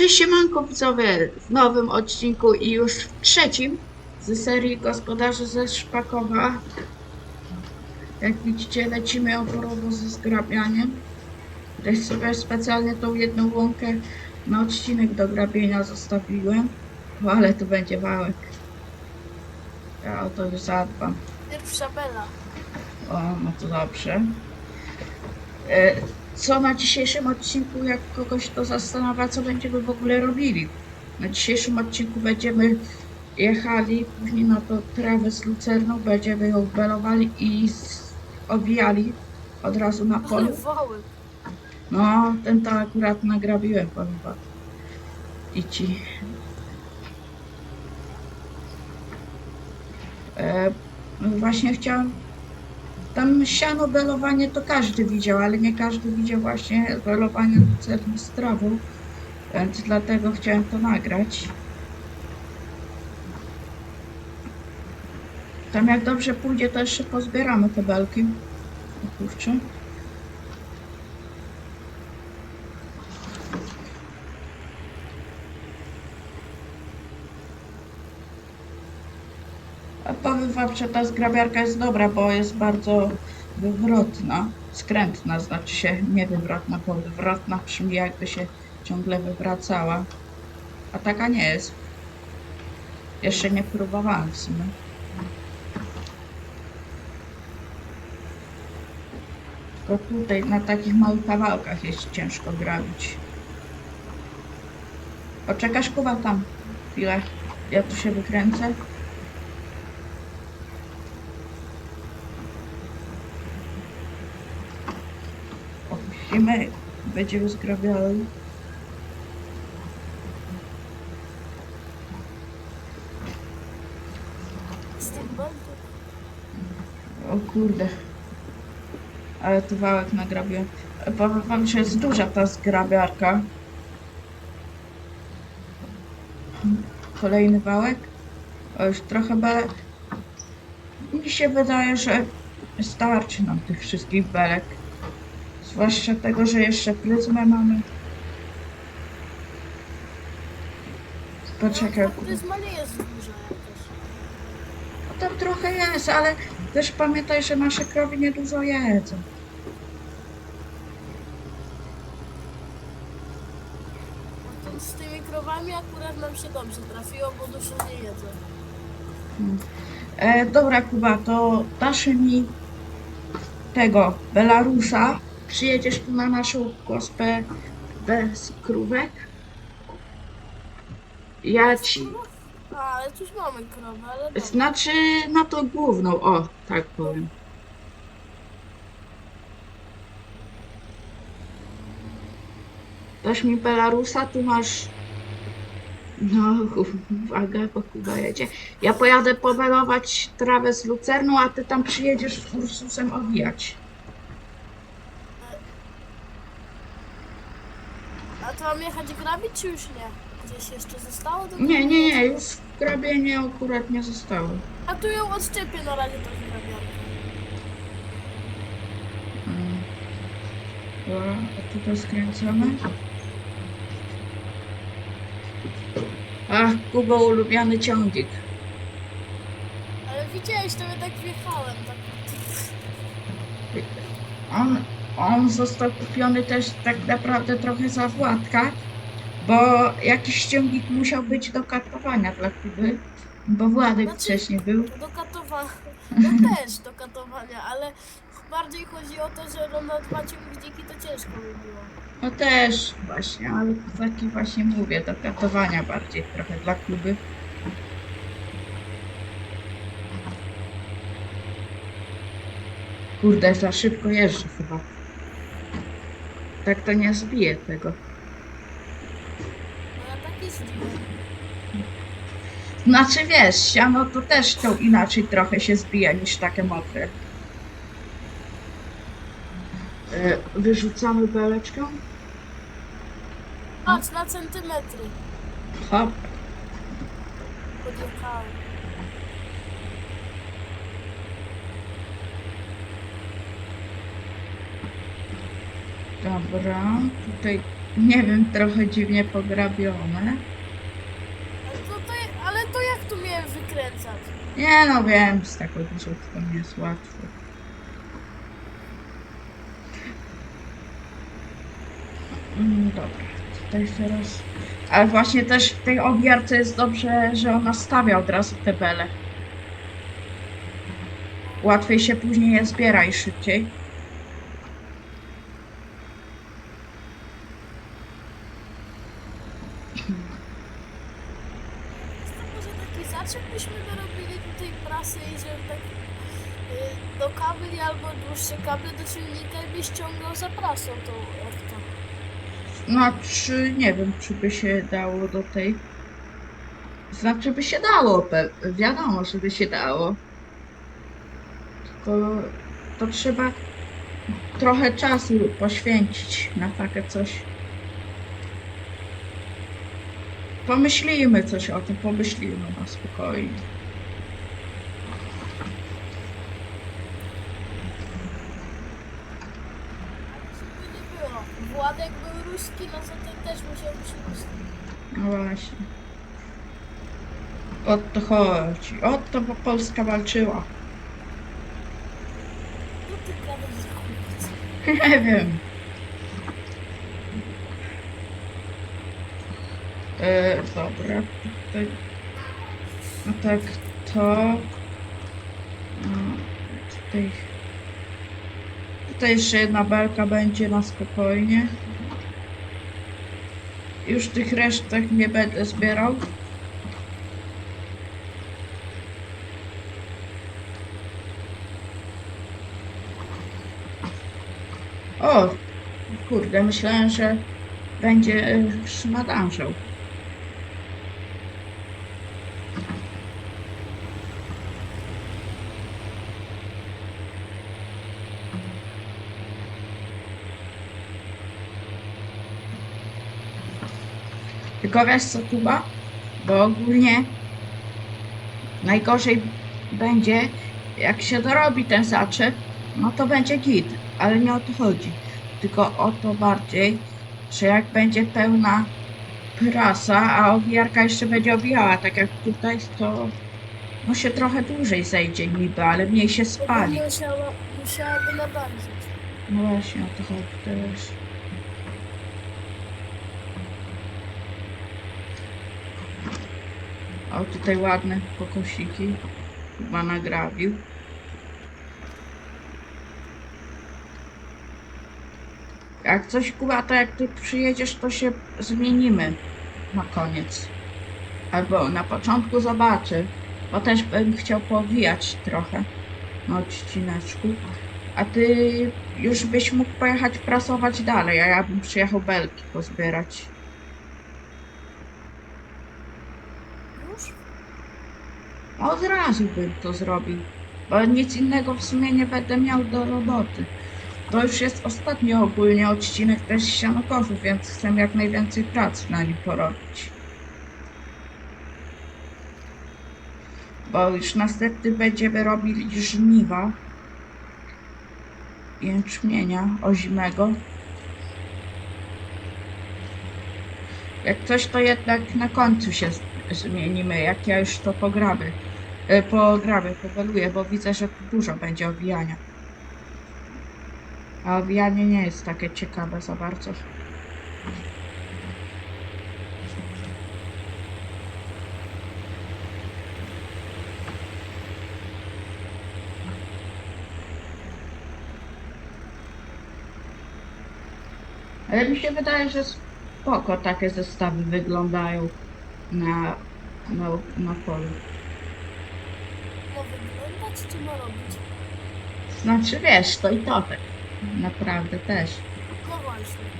Cześć siemanko widzowie w nowym odcinku i już w trzecim ze serii Gospodarzy ze Szpakowa. Jak widzicie lecimy oporowo ze zgrabianiem. Też sobie specjalnie tą jedną łąkę na odcinek do grabienia zostawiłem. O, ale tu będzie wałek. Ja o to już zadbam. Pierwsza bela. O, no to dobrze. E, Co na dzisiejszym odcinku, jak kogoś to zastanawia, co będziemy w ogóle robili? Na dzisiejszym odcinku będziemy jechali później na to trawę z lucerną, będziemy ją belowali i owijali od razu na polu. No, ten to akurat nagrabiłem, powiem wam. I ci. E, właśnie chciałam. Tam siano belowanie to każdy widział, ale nie każdy widział właśnie belowanie z trawą. Więc dlatego chciałem to nagrać. Tam jak dobrze pójdzie, to jeszcze pozbieramy te belki. Kurczę. Że ta zgrabiarka jest dobra, bo jest bardzo wywrotna, skrętna, znaczy się nie wywrotna, bo wywrotna brzmi jakby się ciągle wywracała. A taka nie jest. Jeszcze nie próbowałam w sumie. Tylko tutaj na takich małych kawałkach jest ciężko grabić. Poczekasz Kuba tam chwilę. Ja tu się wykręcę. Opuścimy, będziemy zgrabiali. O kurde. Ale tu wałek nagrabiłem. Powiem wam, że jest duża ta zgrabiarka. Kolejny wałek. O, już trochę be... Mi się wydaje, że starczy nam tych wszystkich belek. Zwłaszcza tego, że jeszcze pryzmę mamy. Poczekaj. No, pryzma nie jest duża jakaś. No Tam trochę jest, ale też pamiętaj, że nasze krowy niedużo jedzą. No to z tymi krowami akurat nam się dobrze trafiło, bo dużo nie jedzą. E, dobra, Kuba, to dasz mi tego Belarusa. Przyjedziesz tu na naszą gospę bez krówek. Ja ci. A, ale już mamy krowę, ale dobra. Znaczy na to główną, o, tak powiem. Dasz mi Belarusa, tu masz. No, uwaga, bo Kuba jedzie. Ja pojadę pobelować trawę z lucerną, a ty tam przyjedziesz z Ursusem owijać. To mam jechać grabić, czy już nie? Gdzieś jeszcze zostało? do Nie, nie, nie, już w grabienie akurat nie zostało. A tu ją odszczepię na razie tą grabiarkę. Mm. Dobra, a tutaj skręcamy. Ach, Kuba ulubiony ciągnik. Ale widziałeś, to ja tak wjechałem. Tak... On, on został kupiony też tak naprawdę trochę za Władka, bo jakiś ciągnik musiał być do katowania dla Kuby, bo Władek Znaczy- wcześniej był. Do katowania. No też do katowania, ale bardziej chodzi o to, że no na dwa ciągniki to ciężko by było. No też właśnie, ale taki właśnie mówię, do katowania bardziej trochę dla Kuby. Kurde, za szybko jeżdżę chyba. Tak to nie zbije tego. No ja tak jest Znaczy wiesz, siano to też to inaczej trochę się zbija niż takie mokre. E, Wyrzucamy beleczkę. Patrz na centymetry. Hop. Podjechałem. Dobra, tutaj nie wiem, trochę dziwnie pograbione. Ale to, to, ale to jak tu miałem wykręcać? Nie no wiem, z taką dużówką nie jest łatwo. Mm, Dobra, tutaj teraz... Ale właśnie też w tej owiarce jest dobrze, że ona stawia od razu te bele. Łatwiej się później je zbiera i szybciej. To może taki zaczep byśmy dorobili tutaj prasy i żeby tak y, do kabli albo dłuższe kable do byś ściągnął za prasą tą ortę. Znaczy, nie wiem, czy by się dało do tej... Znaczy, by się dało, pe- wiadomo, że by się dało. Tylko to trzeba trochę czasu poświęcić na takie coś. Pomyślimy coś o tym, pomyślimy na spokojnie. Żeby nie było. Władek ruski, no to ten też musiał ruski. No właśnie. O to chodzi. O to bo Polska walczyła. No ty gadasz za chłopiec. Nie wiem. E, dobra, tutaj. No tak, to. No, tutaj. Tutaj jeszcze jedna belka będzie na spokojnie. Już tych resztek nie będę zbierał. O, kurde, myślałem, że będzie e, Tylko wiesz co, Kuba? Bo ogólnie najgorzej będzie, jak się dorobi ten zaczep, no to będzie git, ale nie o to chodzi. Tylko o to bardziej, że jak będzie pełna prasa, a owijarka jeszcze będzie owijała, tak jak tutaj, to no się trochę dłużej zejdzie niby, ale mniej się spali. Musiała, musiałaby nabardzić. No właśnie, o to chodzi też. O, tutaj ładne pokosiki. Chyba nagrabił. Jak coś Kuba, to jak ty przyjedziesz, to się zmienimy na koniec. Albo na początku zobaczy. Bo też bym chciał powijać trochę na odcineczku. A ty już byś mógł pojechać prasować dalej, a ja bym przyjechał belki pozbierać. Od razu bym to zrobił, bo nic innego w sumie nie będę miał do roboty. To już jest ostatni ogólnie odcinek też sianokoszów, więc chcę jak najwięcej pracy na nim porobić. Bo już następny będziemy robili żniwa jęczmienia ozimego. Jak coś, to jednak na końcu się zmienimy, jak ja już to pograbię. E, Pograbię, powaluję, bo widzę, że dużo będzie owijania. A owijanie nie jest takie ciekawe za bardzo. Ale mi się wydaje, że spoko takie zestawy wyglądają na, na, na polu. Wyglądać czy ma robić? Znaczy wiesz, to i to tak. Naprawdę też. No właśnie.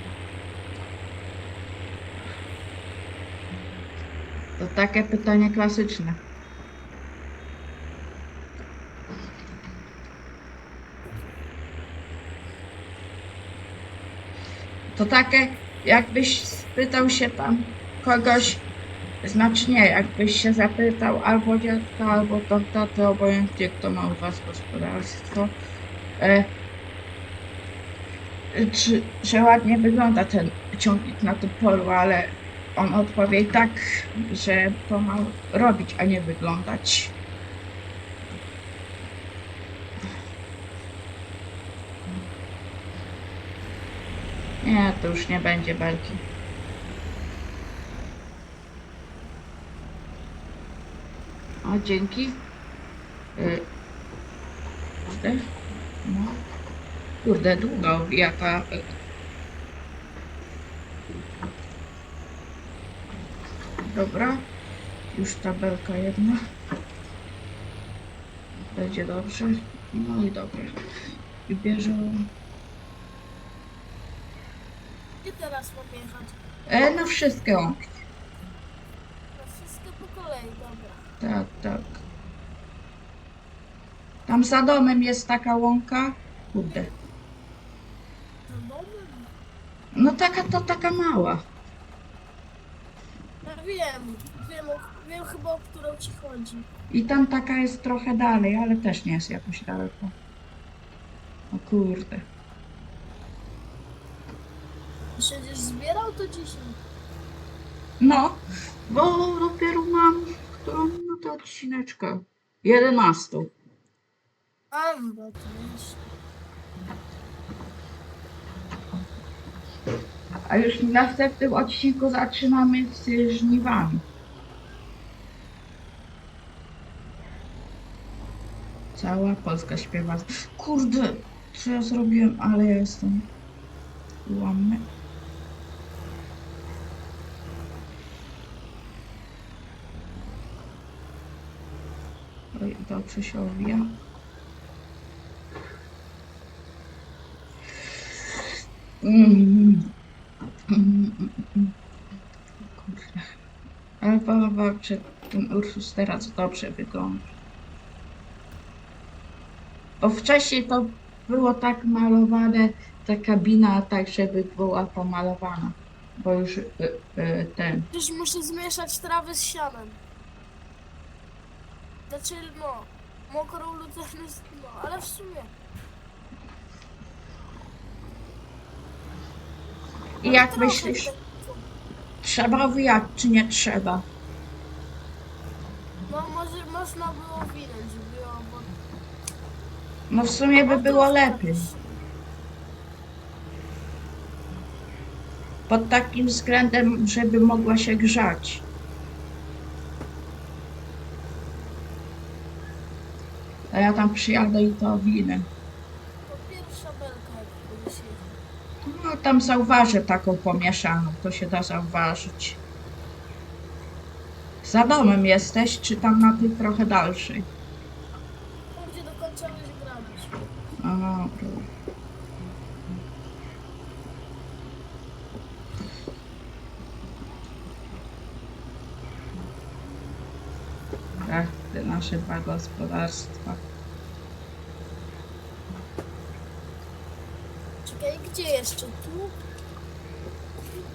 To takie pytanie klasyczne. To takie, jakbyś spytał się tam kogoś, znaczy nie, jakbyś się zapytał albo dziadka, albo tam taty, obojętnie kto ma u was gospodarstwo, e, czy, że ładnie wygląda ten ciągnik na tym polu, ale on odpowie tak, że to ma robić, a nie wyglądać. Nie, to już nie będzie belki. O, dzięki. Y, Kurde. No. Kurde, długo jaka... y. Dobra. Już tabelka jedna. Będzie dobrze. No i dobra. I bierze... Gdzie teraz mam jechać? E, no wszystkie łąki. No wszystko po kolei, dobra. Tak, tak. Tam za domem jest taka łąka. Kurde. No. No taka to taka mała. Ja wiem, wiem, o, wiem chyba o którą ci chodzi. I tam taka jest trochę dalej, ale też nie jest jakoś daleko. O kurde. Przecież zbierał to dzisiaj. No, bo dopiero mam którą minutę odcineczka. 11. A, no to jeszcze. A już w następnym odcinku zaczynamy z żniwami. Cała Polska śpiewa. Kurde, co ja zrobiłem, ale ja jestem łamny. Oj, dobrze się owija. Kurde. Ale wam, że ten Ursus teraz dobrze wygląda. Bo wcześniej to było tak malowane, ta kabina tak, żeby była pomalowana. Bo już y, y, ten. Przecież muszę zmieszać trawę z sianem. Znaczy, no, mokrą luternę, z- no, ale w sumie. I no, jak trochę myślisz, tak- trzeba wijać czy nie trzeba? No, może można było winąć, było, bo... No w sumie by było lepiej. Pod takim względem, żeby mogła się grzać. Ja tam przyjadę i to winę. To pierwsza belka, jak jechał. No tam zauważę taką pomieszaną, to się da zauważyć. Za domem jesteś, czy tam na tej trochę dalszej? Tam, gdzie dokończałeś grabić. A, tak, te nasze dwa gospodarstwa. Czekaj, gdzie jeszcze? Tu?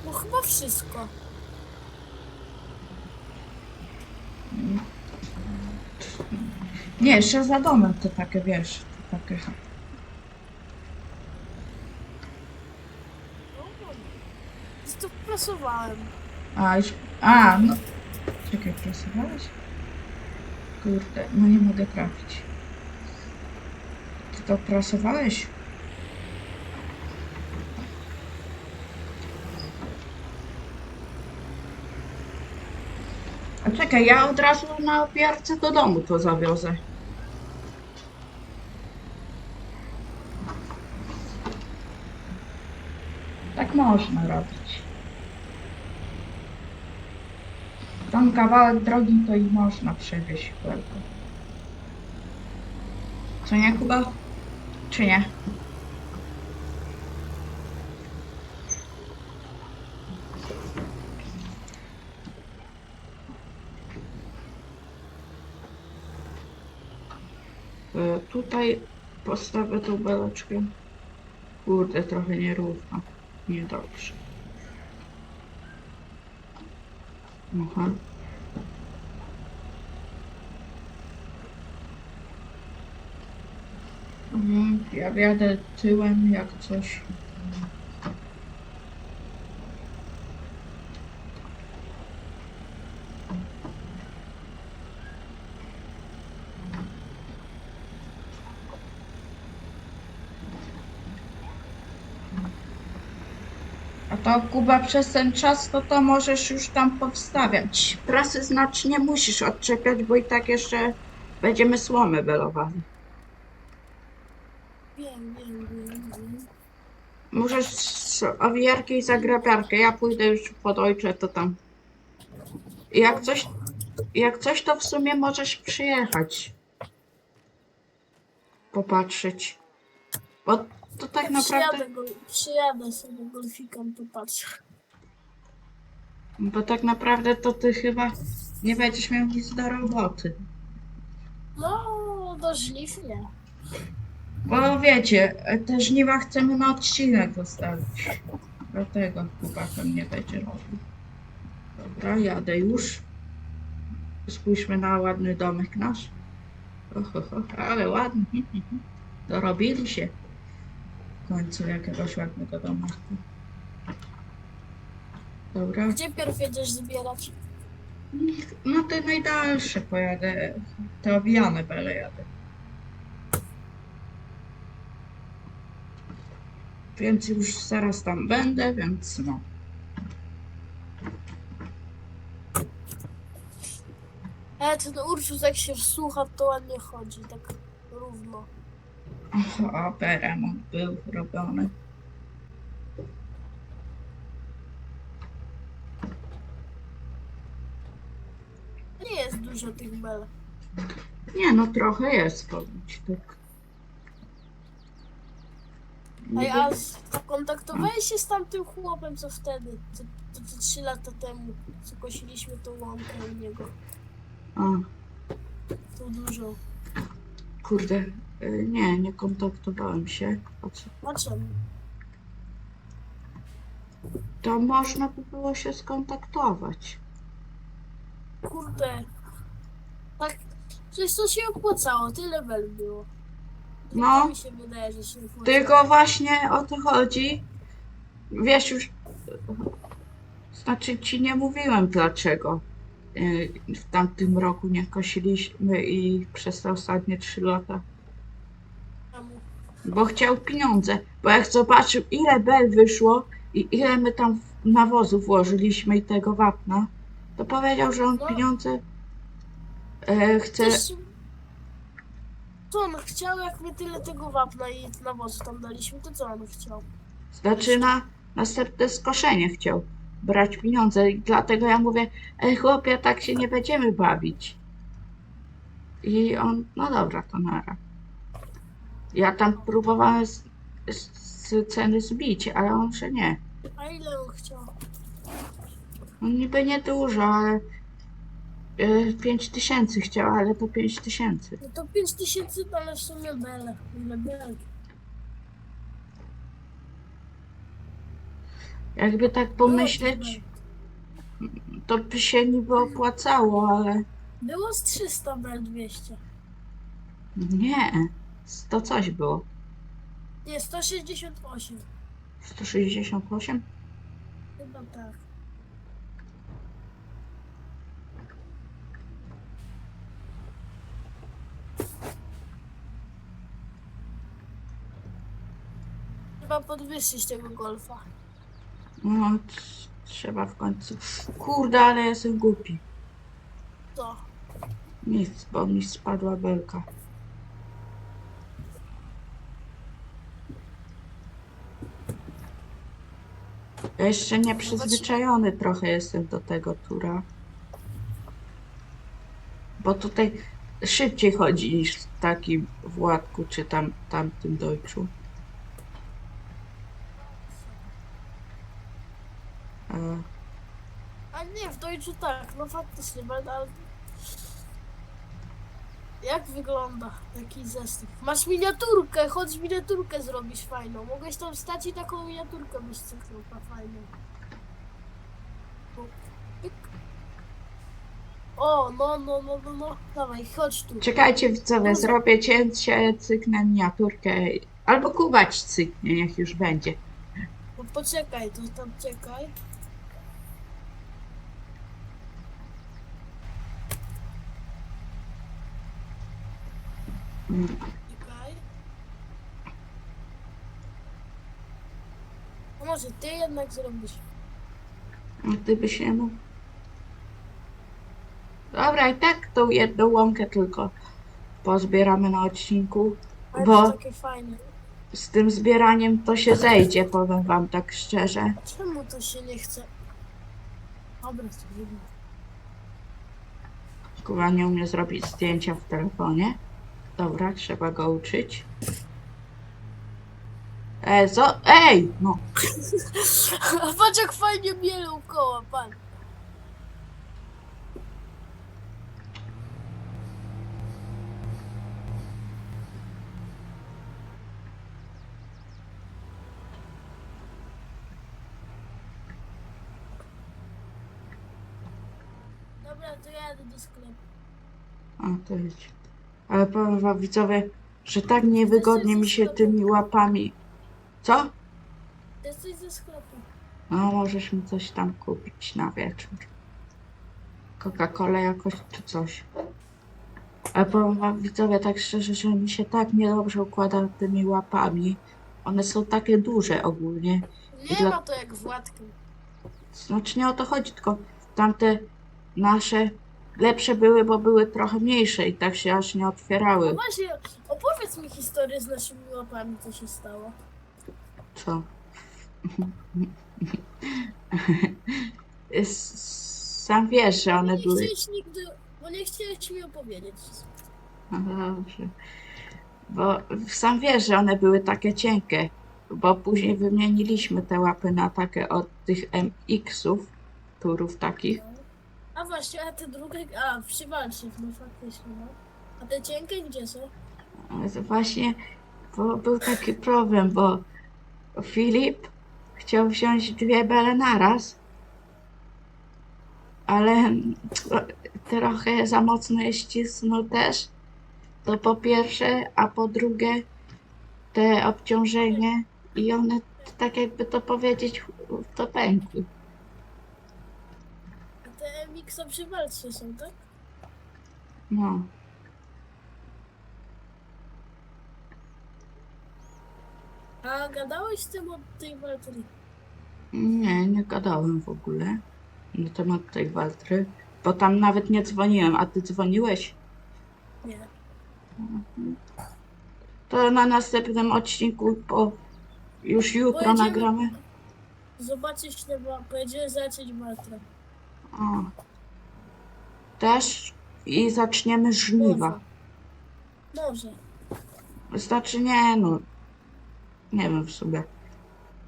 No chyba wszystko. Nie, jeszcze za domem to takie, wiesz, to takie... No, to prasowałem. A, już, a, no... Czekaj, prasowałeś? Kurde, no nie mogę trafić. Ty to prasowałeś? Czekaj, ja od razu na opiarce do domu to zawiozę. Tak można robić. Tam kawałek drogi to i można przewieźć tylko. Co nie, Kuba? Czy nie? E, Tutaj postawię tą beleczkę. Kurde, trochę nierówno. Niedobrze. Aha. Mhm, Ja wjadę tyłem jak coś. To Kuba przez ten czas to to możesz już tam powstawiać. Prasy znacznie nie musisz odczepiać, bo i tak jeszcze będziemy słomę belowali. Wiem, wiem, wiem, wiem. Możesz z owijarkę i zagrabiarkę. Ja pójdę już pod ojcze, to tam. Jak coś, jak coś, to w sumie możesz przyjechać. Popatrzeć. Bo to tak naprawdę. Przyjadę, go, przyjadę sobie golfikiem, popatrzę. Bo tak naprawdę to ty chyba nie będziesz miał nic do roboty. No, do żniw nie. Bo wiecie, te żniwa chcemy na odcinek zostawić. Dlatego chyba to nie będzie robił. Dobra, jadę już. Spójrzmy na ładny domek nasz. Oho, ho, ale ładny. Dorobili się. W końcu jakiegoś ładnego domku. Dobra. Gdzie pierw jedziesz zbierać? No te najdalsze pojadę. Te owijane bele jadę. Więc już zaraz tam będę, więc no. E, ten Ursus jak się słucha, to ładnie chodzi, tak równo. O, remont był robiony. Nie jest dużo tych bel. Nie no, trochę jest, powiem tak. Ej, a z- kontaktowałeś się z tamtym chłopem, co wtedy, co, co, co 3 lata temu, co kosiliśmy tą łąkę u niego, A, tą dużą. kurde, y, nie, nie kontaktowałem się. A co? Czemu? To można by było się skontaktować. Kurde. Tak, przecież to się opłacało, tyle bel było. No. To mi się wydaje, że się opłacało. Tylko właśnie o to chodzi. Wiesz już, znaczy ci nie mówiłem dlaczego y, w tamtym roku nie kosiliśmy i przez te ostatnie trzy lata. Bo chciał pieniądze. Bo jak zobaczył ile bel wyszło i ile my tam w- nawozu włożyliśmy i tego wapna, to powiedział, że on No. pieniądze e, chce. Też... Co on chciał, jak my tyle tego wapna i nawozu tam daliśmy, to co on chciał? Znaczy na następne skoszenie chciał brać pieniądze i dlatego ja mówię, ej chłopie, tak się nie będziemy bawić. I on, no dobra, to nara. Ja tam próbowałem z, z, z ceny zbić, ale on, że nie. A ile on chciał? No niby nie dużo, ale y, 5 tysięcy chciał, ale to 5 tysięcy. No to 5 tysięcy, ale w sumie bele. Jakby tak pomyśleć, to by się niby opłacało, ale Było z 300 bel 200. nie. To coś było. Nie, 168. 168? Chyba tak. Trzeba podwyższyć tego golfa. No, t- trzeba w końcu. Kurde, ale jestem głupi. Co? Nic, bo mi spadła belka. Ja Jeszcze nie przyzwyczajony trochę jestem do tego tura. Bo tutaj szybciej chodzi niż w takim Władku czy tam tamtym Deutschu. E, A nie, w Deutschu tak, no faktycznie, ale... Jak wygląda taki zestaw? Masz miniaturkę, chodź miniaturkę zrobisz fajną. Mogłeś tam stać i taką miniaturkę byś cyknął, fajną. O, no, no, no, no, no, dawaj, chodź tu. Czekajcie widzowie, zrobię cięcie, cyknę miniaturkę. Albo kubać cyknie, niech już będzie. No poczekaj, to tam czekaj. No może ty jednak zrobisz. A byś nie mógł. Dobra, i tak tą jedną łąkę tylko pozbieramy na odcinku, Ale bo takie fajne. z tym zbieraniem to się zejdzie, powiem wam tak szczerze. Czemu to się nie chce? Dobra, to. Kuba nie umie zrobić zdjęcia w telefonie. Dobra, trzeba go uczyć. E, zo, ej, no. A patrz jak fajnie mielą koła, pan. Dobra, to jadę do sklepu. A, to jest. Ale powiem wam widzowie, że tak niewygodnie mi się tymi łapami. Co? Jesteś ze sklepu. No, możesz mi coś tam kupić na wieczór. Coca-Colę jakoś czy coś. Ale powiem wam widzowie tak szczerze, że mi się tak niedobrze układa tymi łapami. One są takie duże ogólnie. Nie Dla- ma to jak Władkę. Znaczy nie o to chodzi, tylko tamte nasze lepsze były, bo były trochę mniejsze i tak się aż nie No otwierały. właśnie, opowiedz mi historię z naszymi łapami, co się stało. Co? S- Sam wiesz, że Bo one nie były. chciałeś nigdy, bo nie chciałeś mi opowiedzieć. No dobrze. Bo sam wiesz, że one były takie cienkie, bo później wymieniliśmy te łapy na takie od tych MX-ów, turów takich. A właśnie, a te drugie, a przy walczych, no faktycznie, no. A te cienkie gdzie są? Właśnie bo był taki problem, bo Filip chciał wziąć dwie bele naraz, ale trochę za mocno je ścisnął też. To po pierwsze, a po drugie te obciążenie i one tak jakby to powiedzieć to pękły. Te MX przy walce są, tak? No. A gadałeś z tym od tej walki? Nie, nie gadałem w ogóle na temat tej waltry, bo tam nawet nie dzwoniłem, a ty dzwoniłeś? Nie. To na następnym odcinku, bo już jutro Pojedziemy- nagramy. Zobaczyć wa- pojedziemy zacząć walkę. O. Też i zaczniemy żniwa. Może. Znaczy nie, no. Nie wiem w sumie.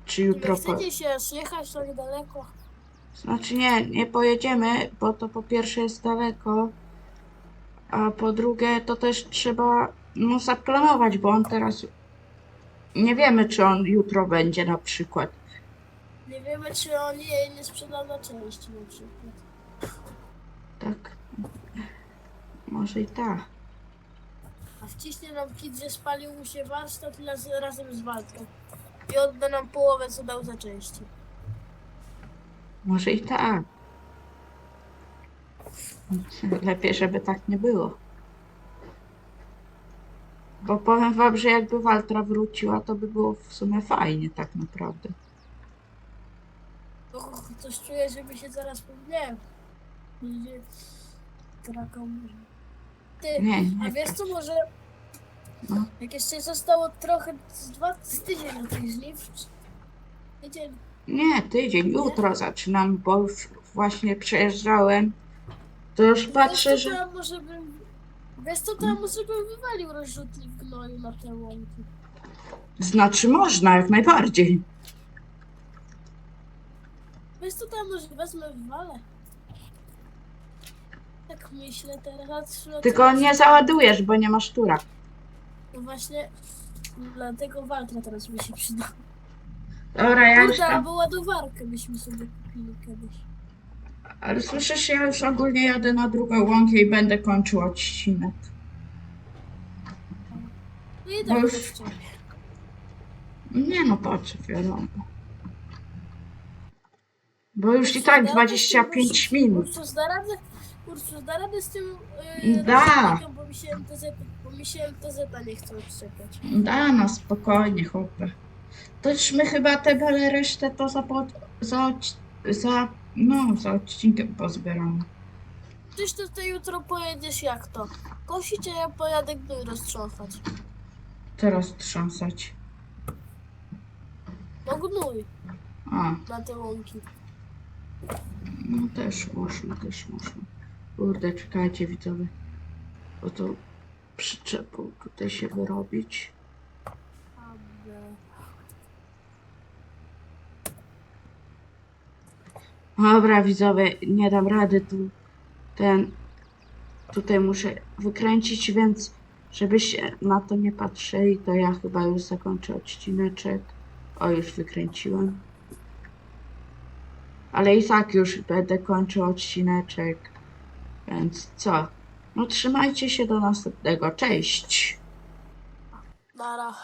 Czy jutro Nie po... chcecie się aż jechać tak daleko? Znaczy nie, nie pojedziemy, bo to po pierwsze jest daleko, a po drugie to też trzeba no, zaplanować, bo on teraz nie wiemy, czy on jutro będzie na przykład. Nie wiemy, czy on jej nie sprzedał na części na przykład. Tak. Może i tak. A wciśnie nam kit, że spalił mu się warsztat raz, razem z walką. I odda nam połowę, co dał za części. Może i tak. Lepiej, żeby tak nie było. Bo powiem wam, że jakby Waltra wróciła, to by było w sumie fajnie tak naprawdę. Coś czuję, żeby się zaraz traka może. Ty, Nie, a nie. wiesz co, może No. jak jeszcze zostało trochę, z dwa z tydzień do tych żniw, tydzień, Nie, tydzień, jutro zaczynam, bo już właśnie przejeżdżałem. To już patrzę, wiesz, co, że... tam może bym, wiesz co, tam może bym wywalił rozrzutnik gnoju na te łąki. Znaczy można, jak najbardziej. Wiesz co, tam może wezmę w wale. Tak myślę teraz. Tylko teraz- nie załadujesz, bo nie masz tura. No właśnie, dlatego walka teraz by się przydała. Dobra, ja już Kurde, tam... albo ładowarkę byśmy sobie kupili kiedyś. Ale słyszysz, ja już ogólnie jadę na drugą łąkę i będę kończył odcinek. No i Bo tak już- jeszcze. Nie no, po co, wiadomo. Bo już i tak 25 minut. Ursus da radę, Ursus da radę z tym yy, Da. bo mi się MTZ, bo mi się MTZ nie chce odczepiać. Da, na spokojnie, chłopie. Tośmy chyba te bele resztę to za, pod, za, odc- za, no, za odcinkiem pozbieramy. Tyś tutaj jutro pojedziesz jak to? Kosić, a ja pojadę gnój roztrząsać. Teraz trząsać. No gnój A, na te łąki. No też można, też można. Kurde, czekajcie widzowie. Bo to przyczepą tutaj się wyrobić. Dobra, widzowie, nie dam rady tu. Ten. Tutaj muszę wykręcić, więc żebyście na to nie patrzyli, to ja chyba już zakończę odcineczek. O, już wykręciłem. Ale i tak już będę kończył odcineczek. Więc co? No trzymajcie się do następnego. Cześć! Nara.